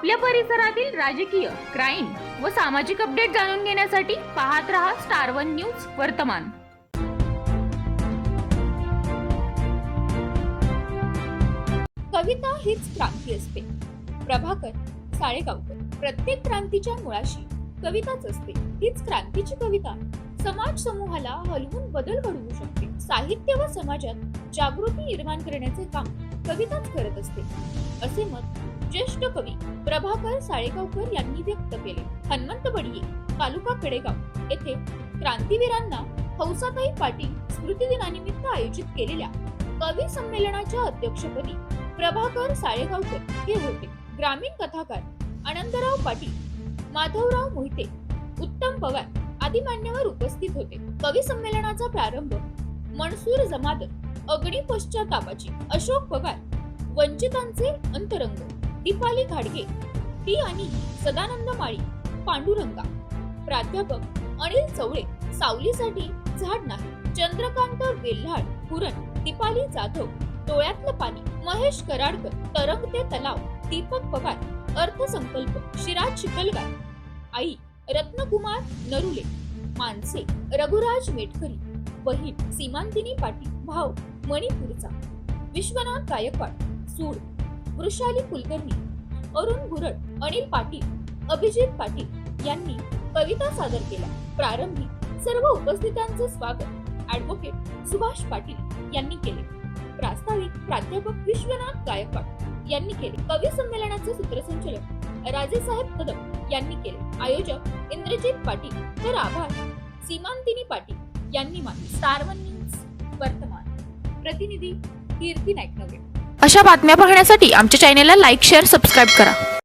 आपल्या परिसरातील राजकीय क्राईम व सामाजिक अपडेट जाणून घेण्यासाठी पाहत रहा स्टार वन न्यूज वर्तमान. कविता हीच क्रांती असते. प्रभाकर साळेगावकर प्रत्येक क्रांतीच्या मुळाशी कविताच असते. हीच क्रांतीची कविता. समाज समूहाला हलवून बदल घडवू शकते. साहित्य व समाजात जागृती निर्माण करण्याचे काम कविताच करत असते. असे मत ज्येष्ठ कवी प्रभाकर साळेगावकर यांनी व्यक्त केले. हनुमंत बडिये तालुका कडेगाव येथे क्रांतीवीरांना हौसाताई पाटील स्मृती दिनानिमित्त आयोजित केलेल्या कवी संमेलनाच्या अध्यक्षपदी प्रभाकर साळेगावकर हे होते. ग्रामीण कथाकार आनंदराव पाटील माधवराव मोहिते उत्तम पवार आदी मान्यवर उपस्थित होते. कवी संमेलनाचा प्रारंभ. मनसूर जमादर अग्नी पश्चातापाची अशोक पवार वंचितांचे अंतरंग. दीपाली घाडगे ती आणि सदानंद माळी पांडुरंगा. प्राध्यापक अनिल चवळे सावलीसाठी झाड नाही. चंद्रकांत वेल्हाड पुरण. दीपाली जाधव डोळ्यातलं पाणी. महेश कराडकर तरंगते तलाव. दीपक पवार अर्थसंकल्प. शिराज चिखलगार आई रत्नकुमार नरुले मानसे रघुराज मेटकरी बहीण सीमांतिनी पाटील भाऊ मणिपूरचा विश्वनाथ गायकवाड सूड वृषाली कुलकर्णी अरुण गुरड अनिल पाटील अभिजित पाटील यांनी कविता सादर केल्या. प्रारंभी सर्व उपस्थितांचे स्वागत ऍडव्होकेट सुभाष पाटील यांनी केले. प्रास्ताविक प्राध्यापक विश्वनाथ गायकवाड यांनी केले. कवी संमेलनाचे सूत्रसंचालक राजेसाहेब कदम यांनी केले. आयोजक इंद्रजित पाटील. तर आभार. सीमांतिनी पाटील यांनी मानले. सार्वन न्यूज वर्तमान. प्रतिनिधी कीर्ती नाईकनगर अशा बातम्या पाहण्यासाठी आमच्या चॅनेलला लाईक शेअर सबस्क्राईब करा.